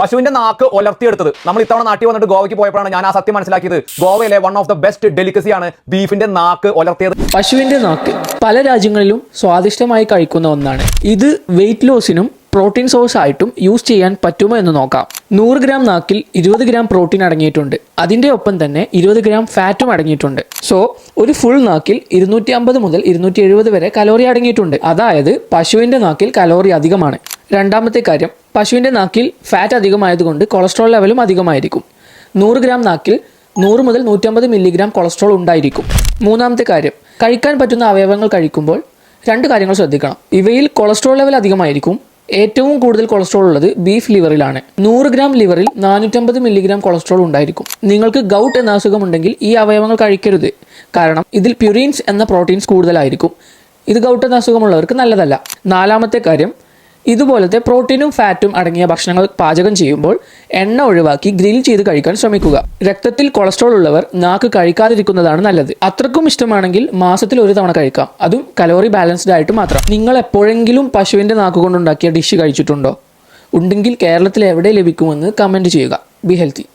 പശുവിന്റെ നാക്ക് ഒലർത്തിയെടുത്തത്. നമ്മൾ ഇത്തവണ നാട്ടിൽ വന്നിട്ട് ഗോവയ്ക്ക് പോയപ്പോഴാണ് ഞാൻ ആ സത്യം മനസ്സിലാക്കിയത്. ഗോവയിലെ വൺ ഓഫ് ദ ബെസ്റ്റ് ഡെലിക്കസിയാണ് ബീഫിന്റെ നാക്ക് ഒലർത്തിയത്. പശുവിന്റെ നാക്ക് പല രാജ്യങ്ങളിലും സ്വാദിഷ്ടമായി കഴിക്കുന്ന ഒന്നാണ്. ഇത് വെയിറ്റ് ലോസിനും പ്രോട്ടീൻ സോഴ്സ് ആയിട്ടും യൂസ് ചെയ്യാൻ പറ്റുമോ എന്ന് നോക്കാം. നൂറ് ഗ്രാം നാക്കിൽ ഇരുപത് ഗ്രാം പ്രോട്ടീൻ അടങ്ങിയിട്ടുണ്ട്. അതിന്റെ ഒപ്പം തന്നെ ഇരുപത് ഗ്രാം ഫാറ്റും അടങ്ങിയിട്ടുണ്ട്. സോ ഒരു ഫുൾ നാക്കിൽ ഇരുന്നൂറ്റി അമ്പത് മുതൽ ഇരുന്നൂറ്റി എഴുപത് വരെ കലോറി അടങ്ങിയിട്ടുണ്ട്. അതായത് പശുവിന്റെ നാക്കിൽ കലോറി അധികമാണ്. രണ്ടാമത്തെ കാര്യം പശുവിന്റെ നാക്കിൽ ഫാറ്റ് അധികമായതുകൊണ്ട് കൊളസ്ട്രോൾ ലെവലും അധികമായിരിക്കും. നൂറ് ഗ്രാം നാക്കിൽ നൂറ് മുതൽ നൂറ്റമ്പത് മില്ലിഗ്രാം കൊളസ്ട്രോൾ ഉണ്ടായിരിക്കും. മൂന്നാമത്തെ കാര്യം കഴിക്കാൻ പറ്റുന്ന അവയവങ്ങൾ കഴിക്കുമ്പോൾ രണ്ട് കാര്യങ്ങൾ ശ്രദ്ധിക്കണം. ഇവയിൽ കൊളസ്ട്രോൾ ലെവൽ അധികമായിരിക്കും. ഏറ്റവും കൂടുതൽ കൊളസ്ട്രോൾ ഉള്ളത് ബീഫ് ലിവറിലാണ് നൂറ് ഗ്രാം ലിവറിൽ നാനൂറ്റമ്പത് മില്ലിഗ്രാം കൊളസ്ട്രോൾ ഉണ്ടായിരിക്കും. നിങ്ങൾക്ക് ഗൗട്ട് എന്ന അസുഖമുണ്ടെങ്കിൽ ഈ അവയവങ്ങൾ കഴിക്കരുത്. കാരണം ഇതിൽ പ്യുറീൻസ് എന്ന പ്രോട്ടീൻസ് കൂടുതലായിരിക്കും. ഇത് ഗൗട്ട് എന്ന അസുഖമുള്ളവർക്ക് നല്ലതല്ല. നാലാമത്തെ കാര്യം ഇതുപോലത്തെ പ്രോട്ടീനും ഫാറ്റും അടങ്ങിയ ഭക്ഷണങ്ങൾ പാചകം ചെയ്യുമ്പോൾ എണ്ണ ഒഴിവാക്കി ഗ്രിൽ ചെയ്ത് കഴിക്കാൻ ശ്രമിക്കുക. രക്തത്തിൽ കൊളസ്ട്രോൾ ഉള്ളവർ നാക്ക് കഴിക്കാതിരിക്കുന്നതാണ് നല്ലത്. അത്രക്കും ഇഷ്ടമാണെങ്കിൽ മാസത്തിൽ ഒരു തവണ കഴിക്കാം. അതും കലോറി ബാലൻസ്ഡ് ആയിട്ട് മാത്രം. നിങ്ങൾ എപ്പോഴെങ്കിലും പശുവിന്റെ നാക്ക് കൊണ്ടുണ്ടാക്കിയ ഡിഷ് കഴിച്ചിട്ടുണ്ടോ? ഉണ്ടെങ്കിൽ കേരളത്തിൽ എവിടെ ലഭിക്കുമെന്ന് കമന്റ് ചെയ്യുക. Be healthy.